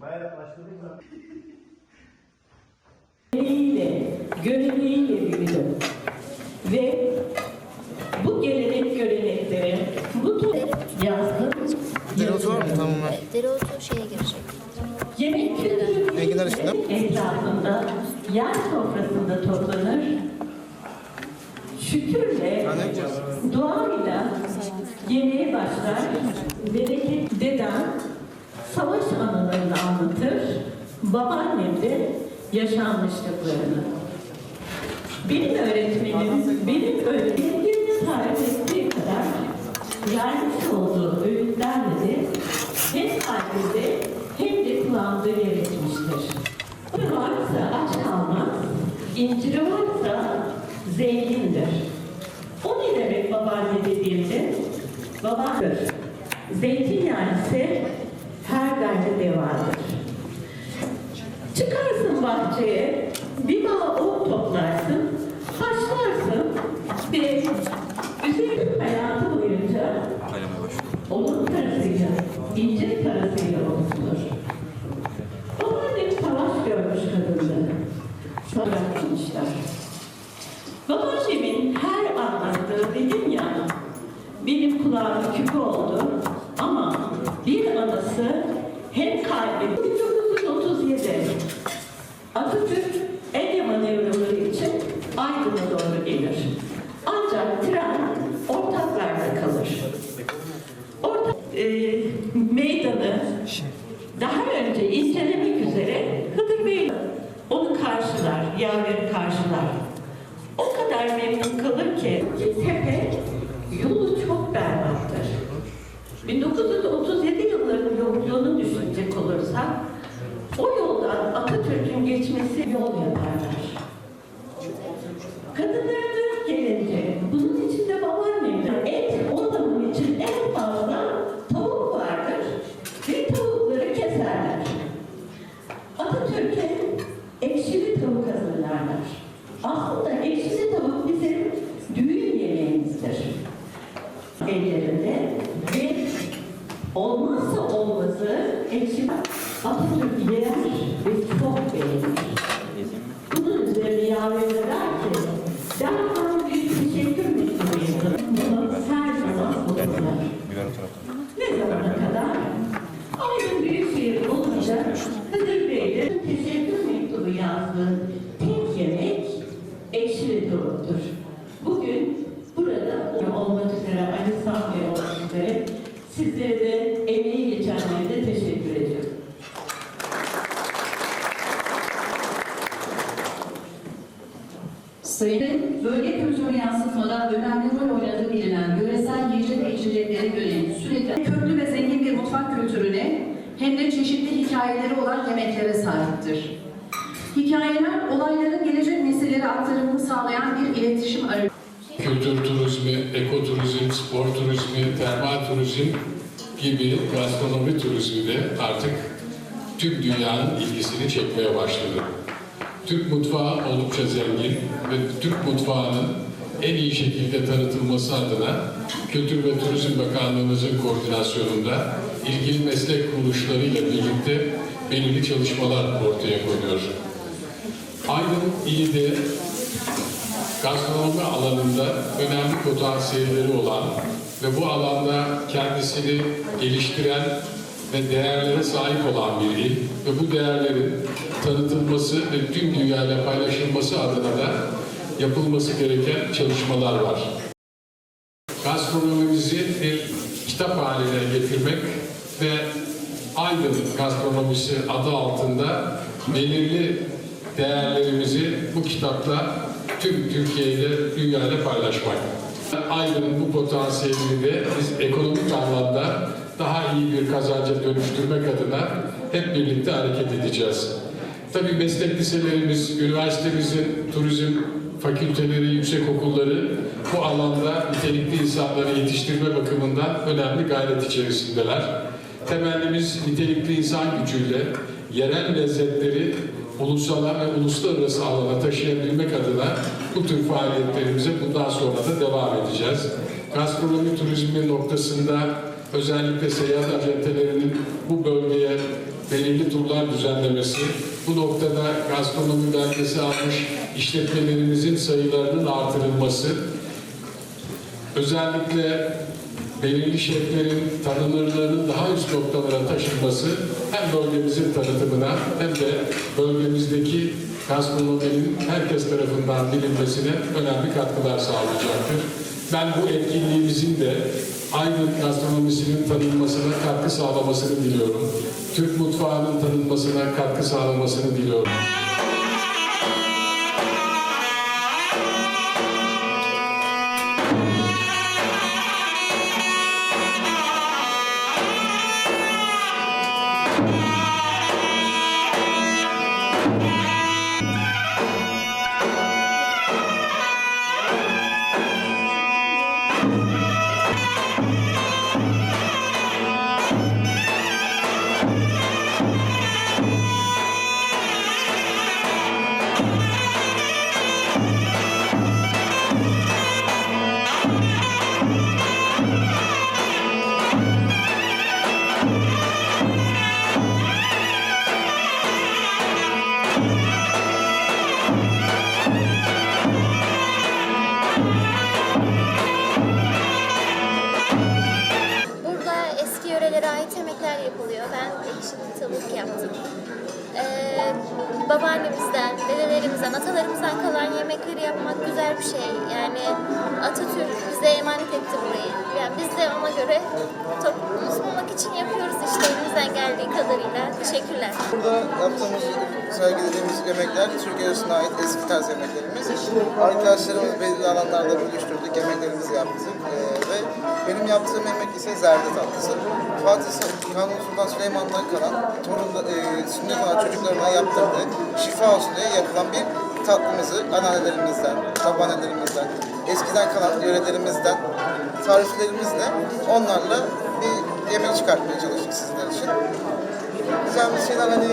Bayağı yaklaştırdık mı? geleneğiyle, göreneğiyle büyüdüm. Ve bu gelenek görenekleri, bu to- yazdım. Dereotu var mı? Tamam var. Dereotu şeye girecek. Yemek kültürü etrafında, yer sofrasında toplanır. Şükürle, Ha, ne yapacağız? duayla yemeğe başlar. Bereket dedem savaş anlatır. Babaannem de yaşanmışlıklarını. Benim öğretmenim, benim öğretmenim tarif ettiği kadar vermiş olduğu öğütlerle de hem kalbimde hem de kulağımda yer etmiştir. Bir varsa aç kalmaz, inciri varsa zengindir. O ne demek babaanne dediğimde? Babadır. Zeytinyağı ise her derde devadır. Çıkarsın bahçeye, bir bağ ot toplarsın, haşlarsın ve üzeri hayatı boyunca onun parasıyla, incir parasıyla oluşturur. Babaannem savaş görmüş kadındı. Bırakmışlar. Babaannemin her anlattığı dedim ya, benim kulağım küpe oldu ama bir anısı hem kalbim 1937 Atatürk Ege manevraları için Aydın'a doğru gelir. Ancak tren ortaklarda kalır. Ortak e, meydanı daha önce incelemek üzere Hıdır Bey onu karşılar, yaveri karşılar. O kadar memnun kalır ki tepe yolu çok berbattır. 1937 yılların yolculuğunu düşünecek olursak o yoldan Atatürk'ün geçmesi yol yaparlar. Ekşi Atatürk yer ve çok beğenir. Bunun üzerine yaver der ki derhal bir teşekkür mektubu. Bunu her zaman okurlar. Ne zamana kadar? Aydın Büyükşehir olunca Hıdır Bey'le teşekkür mektubu yazdığı tek yemek ekşili tavuktur. Bugün burada olmak üzere Ali Sami Bey olmak üzere sizlere de emeği geçenlere de teşekkür ediyorum. Sayın bölge kültürü yansıtmada önemli rol oynadığı bilinen yöresel yiyecek ve içeceklere yönelik sürekli köklü ve zengin bir mutfak kültürüne hem de çeşitli hikayeleri olan yemeklere sahiptir. Hikayeler olayların gelecek nesillere aktarımını sağlayan bir iletişim aracı. kültür turizmi, ekoturizm, spor turizmi, termal turizm gibi gastronomi turizmi de artık tüm dünyanın ilgisini çekmeye başladı. Türk mutfağı oldukça zengin ve Türk mutfağının en iyi şekilde tanıtılması adına Kültür ve Turizm Bakanlığımızın koordinasyonunda ilgili meslek kuruluşlarıyla birlikte belirli çalışmalar ortaya konuyor. Aydın ilde gastronomi alanında önemli potansiyelleri olan ve bu alanda kendisini geliştiren ve değerlere sahip olan bir il ve bu değerlerin tanıtılması ve tüm dünyayla paylaşılması adına da yapılması gereken çalışmalar var. Gastronomimizi bir kitap haline getirmek ve Aydın gastronomisi adı altında belirli değerlerimizi bu kitapta tüm Türkiye ile dünya ile paylaşmak. Aydın'ın bu potansiyelini de biz ekonomik anlamda daha iyi bir kazanca dönüştürmek adına hep birlikte hareket edeceğiz. Tabii meslek liselerimiz, üniversitemizin turizm fakülteleri, yüksek okulları bu alanda nitelikli insanları yetiştirme bakımından önemli gayret içerisindeler. Temennimiz nitelikli insan gücüyle yerel lezzetleri ulusal ve uluslararası alana taşıyabilmek adına bu tür faaliyetlerimize bundan sonra da devam edeceğiz. Gastronomi turizmi noktasında özellikle seyahat acentelerinin bu bölgeye belirli turlar düzenlemesi, bu noktada gastronomi belgesi almış işletmelerimizin sayılarının artırılması, özellikle belirli şeflerin tanınırlığının daha üst noktalara taşınması hem bölgemizin tanıtımına hem de bölgemizdeki gastronominin herkes tarafından bilinmesine önemli katkılar sağlayacaktır. Ben bu etkinliğimizin de Aydın gastronomisinin tanınmasına katkı sağlamasını diliyorum. Türk mutfağının tanınmasına katkı sağlamasını diliyorum. Yemekleri yapmak güzel bir şey. Yani Atatürk bize emanet etti burayı. Yani biz de ona göre toplumumuz bulmak için yapıyoruz işte elimizden geldiği kadarıyla. Teşekkürler. Burada yaptığımız, sergilediğimiz yemekler Türk yöresine ait eski tarz yemeklerimiz. Arkadaşlarımız belirli alanlarda bölüştürdük, yemeklerimizi yaptık. Ee, ve benim yaptığım yemek ise zerde tatlısı. Fatih Kanuni Sultan Süleyman'dan kalan, torun, e, sünnet çocuklarına yaptırdığı, şifa olsun diye yapılan bir tatlımızı anneannelerimizden, babaannelerimizden, eskiden kalan yörelerimizden tariflerimizle onlarla bir yemek çıkartmaya çalıştık sizler için. Güzel bir şeyler hani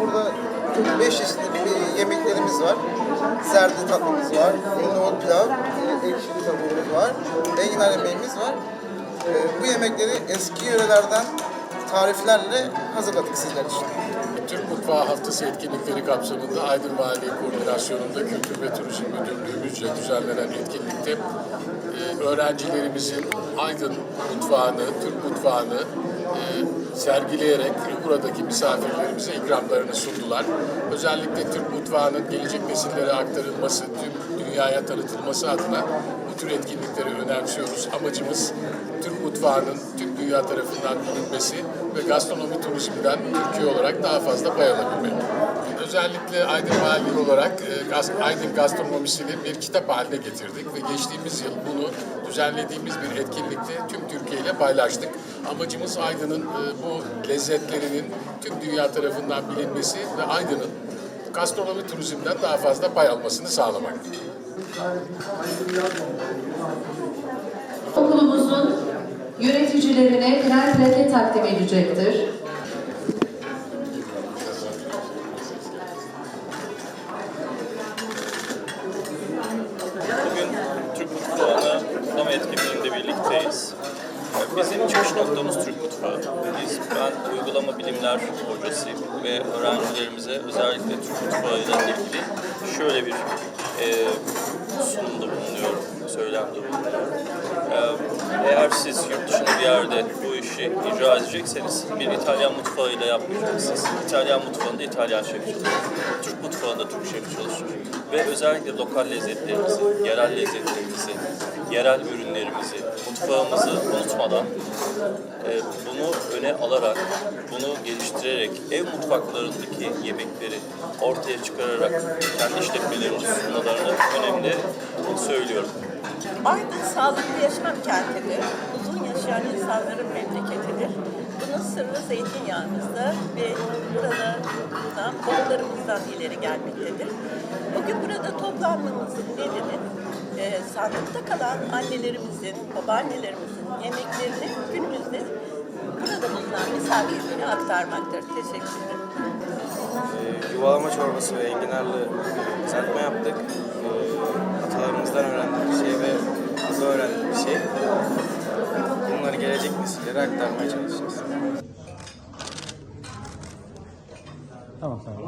burada 5 çeşitli bir yemeklerimiz var. Zerde tatlımız var, nohut pilav, ekşili tatlımız var, enginar yemeğimiz var. E, Bu yemekleri eski yörelerden tariflerle hazırladık sizler için. Mutfağı Haftası etkinlikleri kapsamında Aydın Vali Koordinasyonu'nda Kültür ve Turizm Müdürlüğümüzce düzenlenen etkinlikte e, öğrencilerimizin Aydın mutfağını, Türk mutfağını e, sergileyerek buradaki misafirlerimize ikramlarını sundular. Özellikle Türk mutfağının gelecek nesillere aktarılması, tüm dünyaya tanıtılması adına bu tür etkinlikleri önemsiyoruz. Amacımız Türk mutfağının tüm dünya tarafından bilinmesi ve gastronomi turizmden Türkiye olarak daha fazla pay alabilmek. Özellikle Aydın Valiliği olarak e, Aydın gastronomisini bir kitap haline getirdik ve geçtiğimiz yıl bunu düzenlediğimiz bir etkinlikte tüm Türkiye ile paylaştık. Amacımız Aydın'ın e, bu lezzetlerinin tüm dünya tarafından bilinmesi ve Aydın'ın gastronomi turizmden daha fazla pay almasını sağlamak. Okulumuzun yöneticilerine birer plaket takdim edecektir. Öğrencilerimize özellikle Türk mutfağıyla ilgili şöyle bir e, sunumda bulunuyorum, söylemde bulunuyorum. E, eğer siz yurt dışında bir yerde bu işi icra edecekseniz bir İtalyan mutfağıyla yapmayacaksınız. İtalyan mutfağında İtalyan şef çalışır. Türk mutfağında Türk şef çalışır. Ve özellikle lokal lezzetlerimizi, yerel lezzetlerimizi, yerel ürünlerimizi, mutfağımızı unutmadan e, bunu öne alarak, bunu geliştirerek, ev mutfaklarındaki yemekleri ortaya çıkararak kendi işletmelerimizi sunmalarını önemli söylüyorum. Aydın sağlıklı yaşam kentidir. Yaşayan insanların memleketidir. Bunun sırrı zeytinyağımızda ve burada bulunan babalarımızdan ileri gelmektedir. Bugün burada toplanmamızın nedeni e, sandıkta kalan annelerimizin, babaannelerimizin yemeklerini günümüzde burada bulunan misafirlere aktarmaktır. Teşekkür ederim. Yuvalama çorbası ve enginarlı kızartma yaptık. Ee, atalarımızdan öğrendiğimiz şey ve burada öğrendiğimiz şey. Bunları gelecek nesillere aktarmaya çalışacağız. Tamam tamam.